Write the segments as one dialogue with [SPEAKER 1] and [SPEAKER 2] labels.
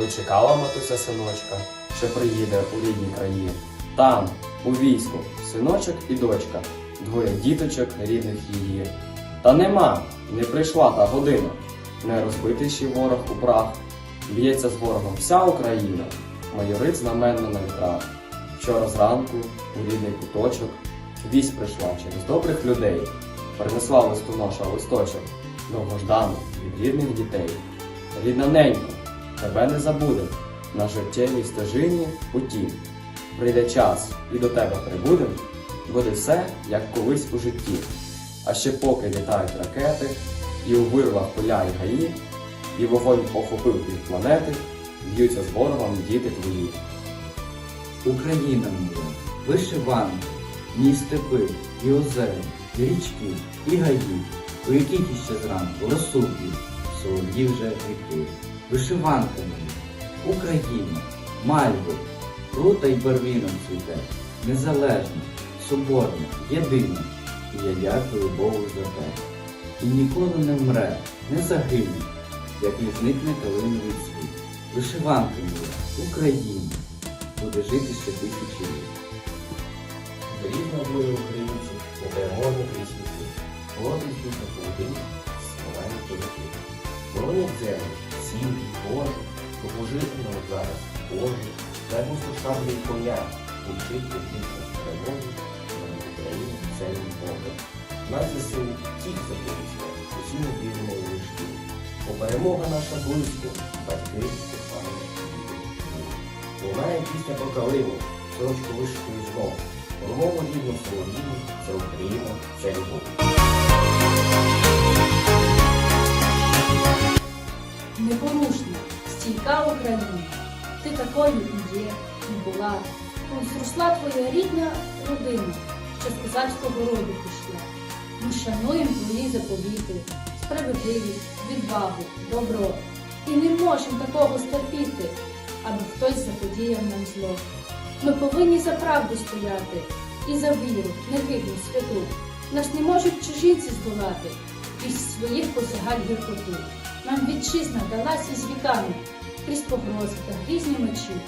[SPEAKER 1] Ой, чекала матуся синочка, що приїде у рідні краї. Там, у війську, синочок і дочка, двоє діточок рідних її. Та нема, не прийшла та година, не розбитий ще ворог у прах. Б'ється з ворогом вся Україна, майорить знаменно на вітрах. Вчора зранку у рідний куточок вість прийшла через добрих людей, принесла листоноша листочок, довгождану від рідних дітей. Рідна ненько, тебе не забудем, на життєвій стежині путі. Прийде час і до тебе прибудем, буде все, як колись у житті. А ще поки літають ракети, і у вирвах пиляє гаї, і вогонь охопив пів планети, б'ються з ворогом діти твої.
[SPEAKER 2] Україна моя, вишиванка, ні степи, і озера, і річки, і гаї, у яких іще зранку б'ють, солов'ї вже ріки. Вишиванка моя, Україна, мальво, рута й барвіном цвіте, незалежна, соборна, єдина, і я дякую Богу за те. І ніколи не вмре, не загине, як не зникне калиновий світ. Вишиванка моя, Україна, буде жити ще тисячі літ.
[SPEAKER 3] Різна воля українців, непереможна крізь віки. Духа полотин, славані козаки. Боронять землю, сім'ї, Боже, допожити нам зараз, Боже, дай Богу шаблі й коня, учить від них перемоги, нам Україну царем Бога. Нас ЗСУ тільки запорізька, усі ми віримо у лишки. Бо перемога наша близько, батьки, кохані. Лунає пісня про калину, сорочку вишиту знов. Промову рідну солов'їну, це Україна, це любов.
[SPEAKER 4] Непорушна, стійка Україна, ти такою і є, і була. Зросла твоя рідна родина, що з козацького роду пішла. Ми шануємо твої заповіти, справедливість, відвагу, добро. І не можемо такого стерпіти, аби хтось заподіяв нам зло. Ми повинні за правду стояти і за віру, негибну, святу. Нас не можуть чужинці здолати і своїх посягань гіркоту. Нам вітчизна далася з віками крізь погрози та грізні мечі.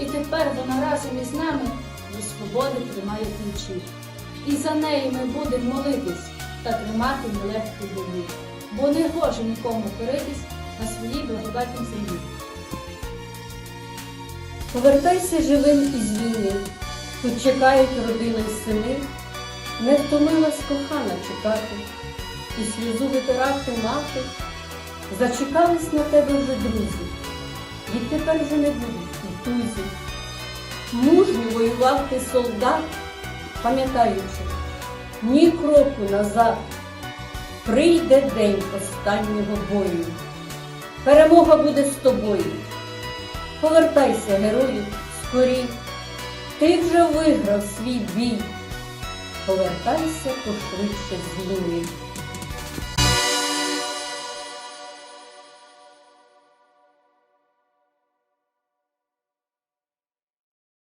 [SPEAKER 4] І тепер вона разом із нами до свободи тримає ключі. І за неї ми будемо молитись та тримати нелегкі бої, бо не гоже нікому коритись на своїй благодатній землі.
[SPEAKER 5] Повертайся живим із війни, тут чекають родини й сини, не втомилась кохана чекати, і сльозу витирати мати, зачекались на тебе вже друзі, відтепер вже не будуть і тузі. Мужньо воював ти солдат, пам'ятаючи, ні кроку назад, прийде день останнього бою. Перемога буде з тобою. Повертайся, герою, скорій, ти вже виграв свій бій. Повертайся пошвидше з війни.